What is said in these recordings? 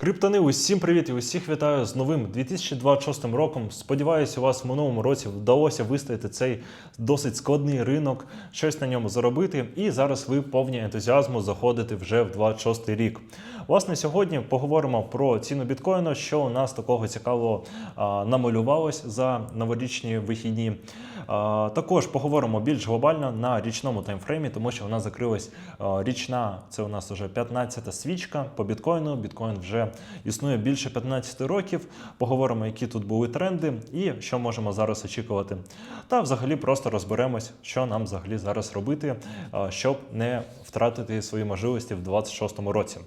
Криптони, усім привіт і усіх вітаю з новим 2026 роком. Сподіваюся, у вас в минулому році вдалося вистояти цей досить складний ринок, щось на ньому заробити. І зараз ви повні ентузіазму заходите вже в 26 рік. Власне, сьогодні поговоримо про ціну біткоїну, що у нас такого цікавого а, намалювалось за новорічні вихідні. А, також поговоримо більш глобально на річному таймфреймі, тому що нас закрилась а, річна, це у нас вже 15-та свічка по біткоїну. Біткоін вже існує більше 15 років. Поговоримо, які тут були тренди і що можемо зараз очікувати. Та взагалі просто розберемось, що нам взагалі зараз робити, щоб не втратити свої можливості в 26-му році.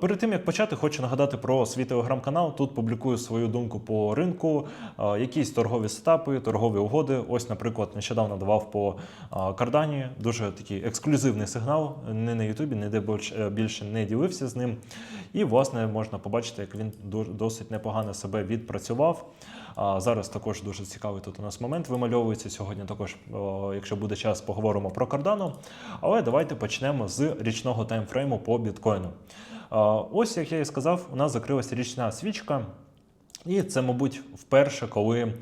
Перед тим як почати, хочу нагадати про свій телеграм-канал. Тут публікую свою думку по ринку, якісь торгові сетапи, торгові угоди. Ось, наприклад, нещодавно давав по кардані дуже такий ексклюзивний сигнал. Не на Ютубі, ніде більш- е, більше не ділився з ним. І, власне, можна побачити, як він досить непогано себе відпрацював. Зараз також дуже цікавий тут у нас момент вимальовується. Сьогодні також, якщо буде час, поговоримо про кардану. Але давайте почнемо з річного таймфрейму по біткоїну. Ось, як я і сказав, у нас закрилася річна свічка. І це, мабуть, вперше, коли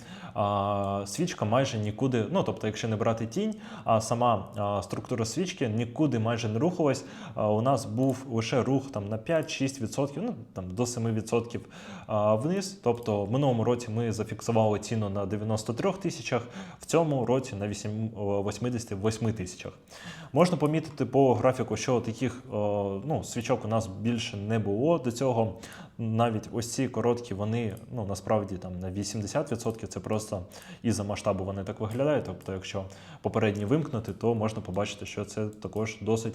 свічка майже нікуди, ну тобто, якщо не брати тінь, а сама структура свічки нікуди майже не рухалась. У нас був лише рух там на 5-6%, ну там до 7% а, вниз. Тобто в минулому році ми зафіксували ціну на 93 тисячах, в цьому році на 8, 88 тисячах. Можна помітити по графіку, що таких ну, свічок у нас більше не було до цього. Навіть ось ці короткі, вони ну насправді там на 80% це просто із-за масштабу вони так виглядають. Тобто, якщо попередні вимкнути, то можна побачити, що це також досить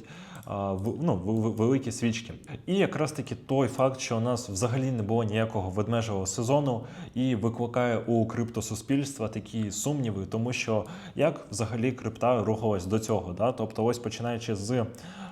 ну, великі свічки. І якраз таки той факт, що у нас взагалі не було ніякого ведмежого сезону, і викликає у криптосуспільства такі сумніви, тому що як взагалі крипта рухалась до цього. Да? Тобто, ось починаючи з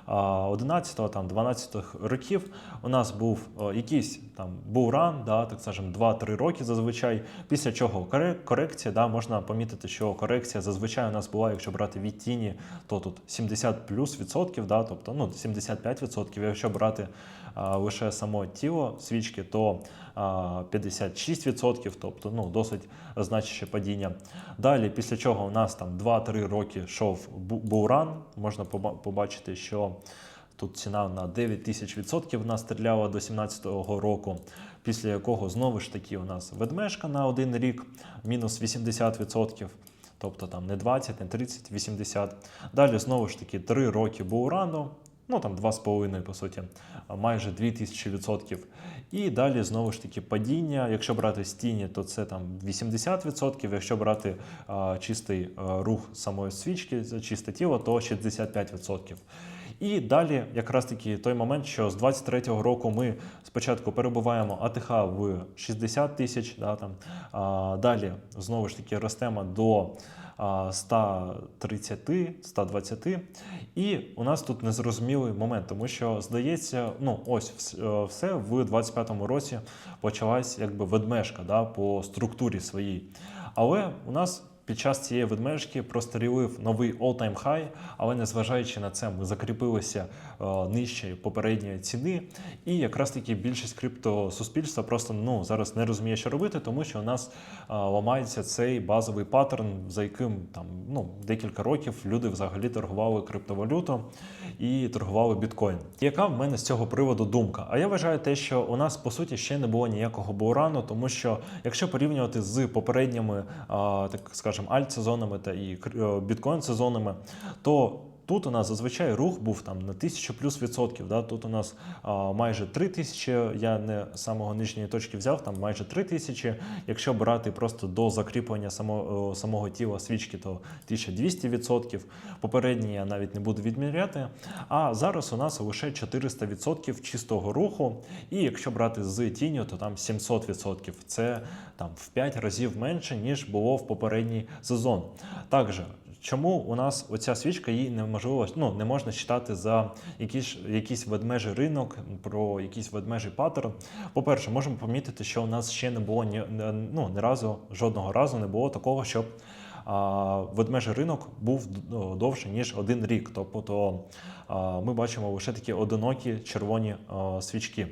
11 там 12 років у нас був якийсь там був ран, да, так скажемо, 2-3 роки зазвичай. Після чого коре- корекція, да, можна помітити, що корекція зазвичай у нас була, якщо брати від тіні, то тут 70 плюс відсотків, да, тобто ну, 75 відсотків. Якщо брати лише само тіло свічки, то 56 відсотків, тобто ну, досить значуще падіння. Далі, після чого у нас там 2-3 роки йшов бу- булран, можна побачити, що Тут ціна на 9 тисяч відсотків нас стріляла до 2017 року, після якого знову ж таки у нас ведмежка на один рік, мінус 80 відсотків. Тобто там не 20, не 30, 80. Далі знову ж таки 3 роки бурану, ну там 2,5 по суті, майже 2000%. І далі знову ж таки падіння. Якщо брати стіні, то це там 80%. Якщо брати а, чистий а, рух самої свічки, чисте тіло, то 65 відсотків. І далі, якраз таки той момент, що з 23-го року ми спочатку перебуваємо АТХ в 60 тисяч, да, там, а, далі знову ж таки ростемо до 130, 120. І у нас тут незрозумілий момент, тому що здається, ну ось е, все в 25-му році почалась якби ведмежка да, по структурі своїй. Але у нас під час цієї ведмежки прострілив новий all-time high, але незважаючи на це, ми закріпилися е, нижче попередньої ціни. І якраз таки більшість криптосуспільства просто ну зараз не розуміє, що робити, тому що у нас е, ламається цей базовий паттерн, за яким там ну декілька років люди взагалі торгували криптовалюту і торгували біткоін. Яка в мене з цього приводу думка? А я вважаю те, що у нас по суті ще не було ніякого бурану, тому що якщо порівнювати з попередніми, а, так скажемо, альт-сезонами та і біткоін-сезонами, то Тут у нас зазвичай рух був там на 1000 плюс відсотків. Да? Тут у нас а, майже 3000, я не самого нижньої точки взяв, там майже 3000. Якщо брати просто до закріплення само, самого тіла свічки, то 1200 відсотків. Попередні я навіть не буду відміряти. А зараз у нас лише 400 відсотків чистого руху. І якщо брати з тінню, то там 700 відсотків. Це там в 5 разів менше, ніж було в попередній сезон. Також Чому у нас оця свічка її неможливо, ну не можна читати за якийсь, якийсь ведмежий ринок, про якийсь ведмежий паттерн? По-перше, можемо помітити, що у нас ще не було ні ну, ні разу, жодного разу не було такого, щоб а, ведмежий ринок був ну, довше ніж один рік. Тобто а, ми бачимо лише такі одинокі червоні а, свічки.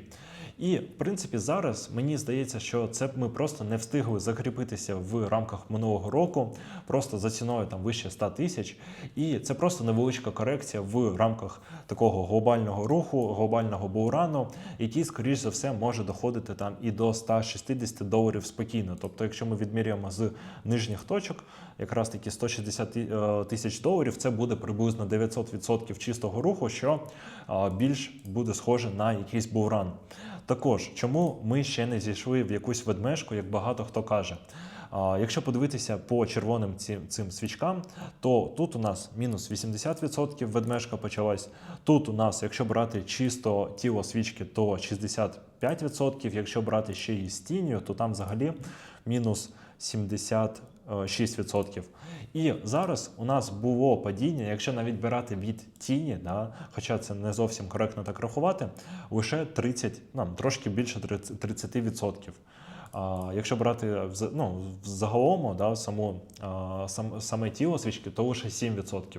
І в принципі зараз мені здається, що це ми просто не встигли закріпитися в рамках минулого року, просто за ціною там вище 100 тисяч. І це просто невеличка корекція в рамках такого глобального руху, глобального бурану, який, скоріш за все, може доходити там і до 160 доларів спокійно. Тобто, якщо ми відмірюємо з нижніх точок, якраз таки 160 ти- е, тисяч доларів, це буде приблизно 900% чистого руху, що е, більш буде схоже на якийсь буран. Також, чому ми ще не зійшли в якусь ведмежку, як багато хто каже. Якщо подивитися по червоним цим, цим свічкам, то тут у нас мінус 80% ведмежка почалась. Тут у нас, якщо брати чисто тіло свічки, то 65%. Якщо брати ще і з тінню, то там взагалі мінус 76%. І зараз у нас було падіння, якщо навіть брати від тіні, да, хоча це не зовсім коректно так рахувати, лише 30, ну, трошки більше 30%. 30%. А, якщо брати ну, загалом да, саму, сам, саме тіло свічки, то лише 7%.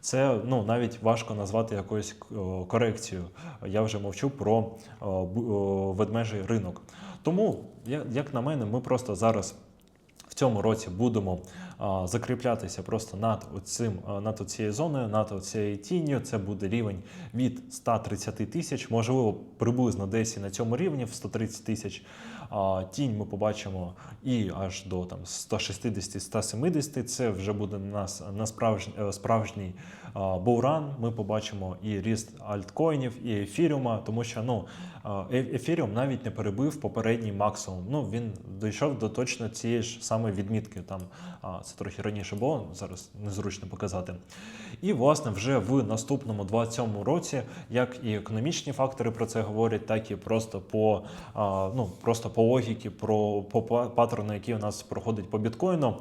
Це ну, навіть важко назвати якоюсь о, корекцією. Я вже мовчу про бу- о, ведмежий ринок. Тому, як на мене, ми просто зараз цьому році будемо закріплятися просто над оцим, над цією зоною, над цією тінню. Це буде рівень від 130 тисяч, можливо, приблизно десь і на цьому рівні в 130 тисяч. Тінь ми побачимо і аж до там 160-170. Це вже буде у нас на справжній, справжній а, бууран. Ми побачимо і ріст альткоїнів, і ефіріума, тому що ну е- ефіріум навіть не перебив попередній максимум. Ну він дійшов до точно цієї ж самої відмітки. Там це трохи раніше було, зараз незручно показати. І власне вже в наступному 27 році, як і економічні фактори про це говорять, так і просто по ну просто по логіки, про по па- паттерну, який у нас проходить по біткоїну,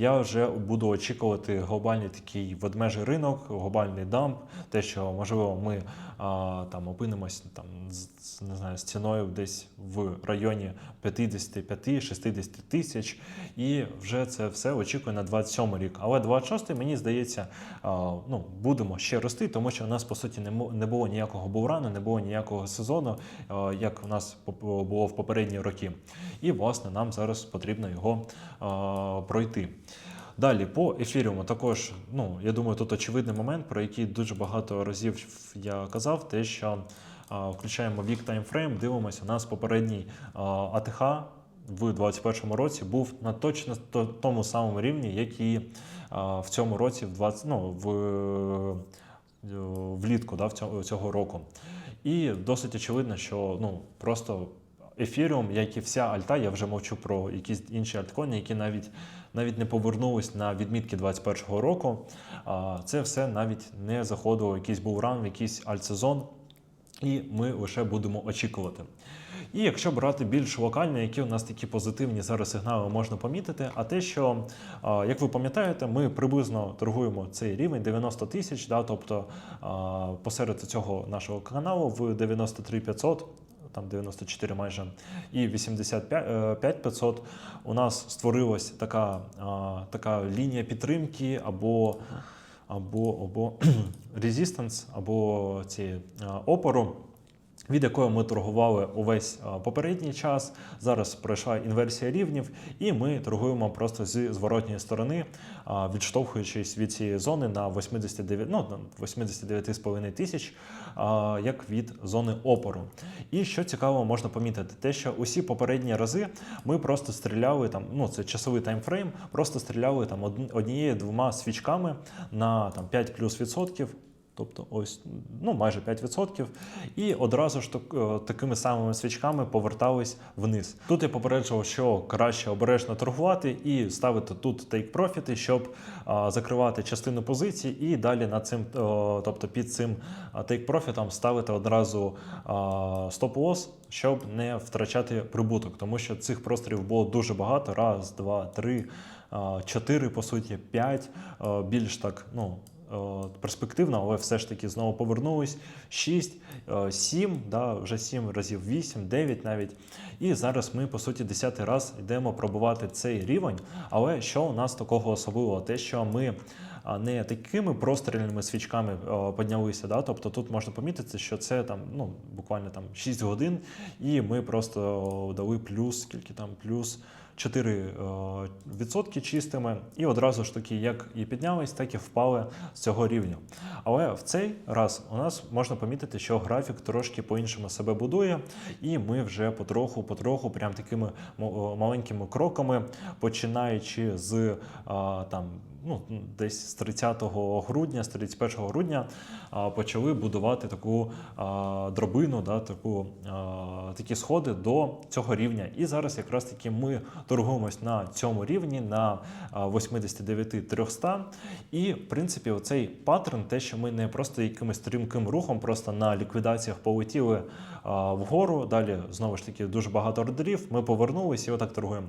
я вже буду очікувати глобальний такий ведмежий ринок, глобальний дамп, те, що можливо ми а, там опинимось там з не знаю, з ціною десь в районі 55-60 тисяч, і вже це все очікує на 27 рік. Але 26 мені здається, а, ну будемо ще рости, тому що у нас по суті не не було ніякого бурану, не було ніякого сезону, а, як у нас було в попередні роки. І власне нам зараз потрібно його а, пройти. Далі по ефіріуму також, ну я думаю, тут очевидний момент, про який дуже багато разів я казав, те, що а, включаємо вік таймфрейм, дивимося, у нас попередній а, АТХ в 2021 році був на точно тому самому рівні, як і а, в цьому році, в 20, ну, в, е, влітку да, цього року. І досить очевидно, що ну, просто ефіріум, як і вся альта, я вже мовчу про якісь інші альткоїни, які навіть навіть не повернулись на відмітки 2021 року. Це все навіть не заходило якийсь був в якийсь альтсезон, і ми лише будемо очікувати. І якщо брати більш локально, які у нас такі позитивні зараз сигнали можна помітити, а те, що, як ви пам'ятаєте, ми приблизно торгуємо цей рівень 90 тисяч, да, тобто посеред цього нашого каналу в 93 500, там 94 майже, і 85 е, 5500 у нас створилась така, така лінія підтримки або, або, або resistance, або ці опору. Від якої ми торгували увесь попередній час. зараз пройшла інверсія рівнів, і ми торгуємо просто з зворотньої сторони, відштовхуючись від цієї зони на 89, ну, 89,5 тисяч, як від зони опору. І що цікаво, можна помітити, те, що усі попередні рази ми просто стріляли там, ну це часовий таймфрейм, просто стріляли там однією-двома свічками на там 5 плюс відсотків. Тобто ось ну майже 5%, і одразу ж е, такими самими свічками повертались вниз. Тут я попереджував, що краще обережно торгувати і ставити тут тейк профіти, щоб а, закривати частину позицій, і далі над цим, о, тобто під цим тейк профітом ставити одразу стоп-лосс, щоб не втрачати прибуток, тому що цих просторів було дуже багато: раз, два, три, а, чотири, по суті, п'ять. а, Більш так, ну е, перспективно, але все ж таки знову повернулись. 6, 7, да, вже 7 разів 8, 9 навіть. І зараз ми, по суті, 10 раз йдемо пробувати цей рівень. Але що у нас такого особливого? Те, що ми не такими прострільними свічками а, піднялися. Да? Тобто тут можна помітити, що це там ну, буквально там 6 годин, і ми просто дали плюс, скільки там, плюс 4 е, відсотки чистими, і одразу ж таки, як і піднялись, так і впали з цього рівня. Але в цей раз у нас можна помітити, що графік трошки по-іншому себе будує, і ми вже потроху-потроху, прям такими мо- маленькими кроками, починаючи з там. Ну, десь з 30 грудня, з 31 грудня почали будувати таку дробину, да, таку, такі сходи до цього рівня. І зараз якраз таки ми торгуємось на цьому рівні на а, 89 300. І в принципі, оцей паттерн, те, що ми не просто якимось стрімким рухом, просто на ліквідаціях полетіли вгору. Далі знову ж таки дуже багато ордерів. Ми повернулися і отак торгуємо.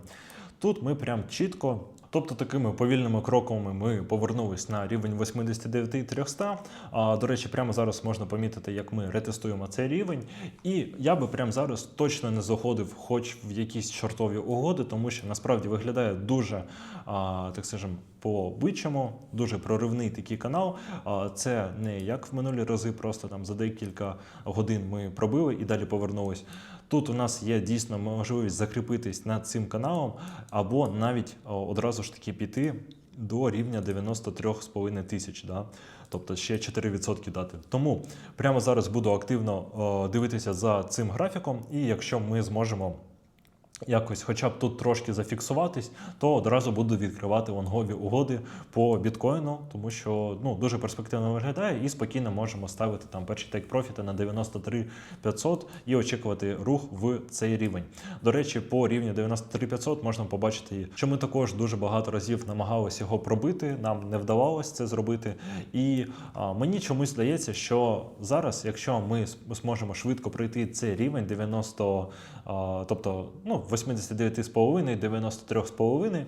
Тут ми прям чітко, тобто такими повільними кроками ми повернулись на рівень 89 300. А, до речі, прямо зараз можна помітити, як ми ретестуємо цей рівень. І я би прямо зараз точно не заходив, хоч в якісь чортові угоди, тому що насправді виглядає дуже, а, так скажем, по бичому, дуже проривний такий канал. А, це не як в минулі рази, просто там за декілька годин ми пробили і далі повернулись. Тут у нас є дійсно можливість закріпитись над цим каналом, або навіть о, одразу ж таки піти до рівня 93,5 тисяч. Да? Тобто ще 4% дати. Тому прямо зараз буду активно дивитися за цим графіком, і якщо ми зможемо. Якось, хоча б тут трошки зафіксуватись, то одразу буду відкривати лонгові угоди по біткоїну, тому що ну дуже перспективно виглядає, і спокійно можемо ставити там перші тейк профіти на 93 500 і очікувати рух в цей рівень. До речі, по рівню 93 500 можна побачити, що ми також дуже багато разів намагалися його пробити. Нам не вдавалося це зробити. І а, мені чомусь здається, що зараз, якщо ми зможемо швидко пройти цей рівень 90, а, тобто ну 89,5, 93,5,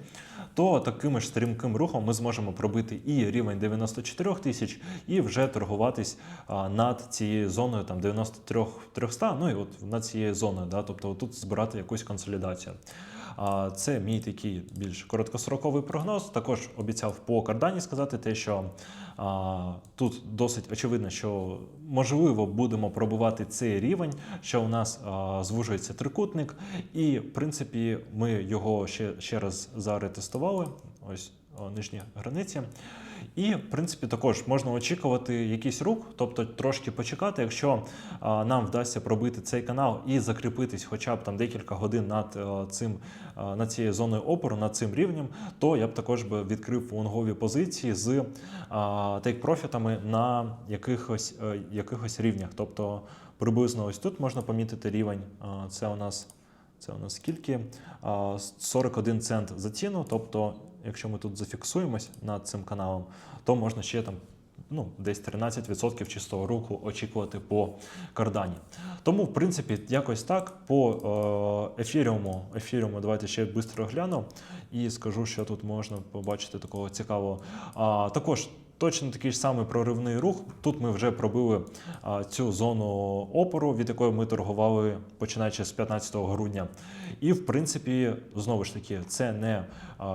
то таким ж стрімким рухом ми зможемо пробити і рівень 94 тисяч, і вже торгуватись над цією зоною там 93 300, ну і от над цією зоною, да, тобто тут збирати якусь консолідацію. Це мій такий більш короткостроковий прогноз. Також обіцяв по кардані сказати те, що тут досить очевидно, що можливо будемо пробувати цей рівень, що у нас звужується трикутник, і в принципі ми його ще, ще раз заретестували. Ось нижні границі. І, в принципі, також можна очікувати якийсь рух, тобто трошки почекати, якщо нам вдасться пробити цей канал і закріпитись хоча б там декілька годин над цим а, над цією зоною опору, над цим рівнем, то я б також би відкрив лонгові позиції з тейк-профітами на якихось, е, якихось рівнях. Тобто приблизно ось тут можна помітити рівень. Це у нас це у нас скільки? А, 41 цент за ціну. Тобто, якщо ми тут зафіксуємось над цим каналом, то можна ще там ну, десь 13% чистого руху очікувати по кардані. Тому, в принципі, якось так. По е, ефіріуму, ефіріуму давайте ще швидко гляну і скажу, що тут можна побачити такого цікавого. А, також Точно такий ж самий проривний рух. Тут ми вже пробили цю зону опору, від якої ми торгували починаючи з 15 грудня. І в принципі, знову ж таки, це не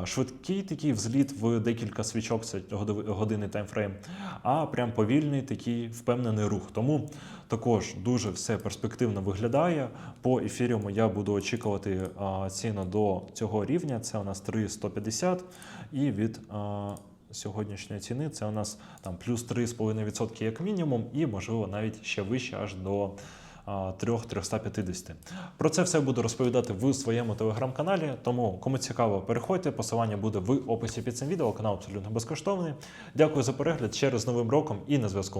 швидкий такий взліт в декілька свічок, це годинний таймфрейм, а прям повільний такий впевнений рух. Тому також дуже все перспективно виглядає. По ефіріуму я буду очікувати ціну до цього рівня. Це у нас 3,150 і від. Сьогоднішньої ціни це у нас там плюс 3,5% як мінімум, і можливо навіть ще вище аж до 3-350. Про це все буду розповідати в своєму телеграм-каналі. Тому кому цікаво, переходьте. Посилання буде в описі під цим відео. Канал абсолютно безкоштовний. Дякую за перегляд. Ще раз з новим роком і на зв'язку.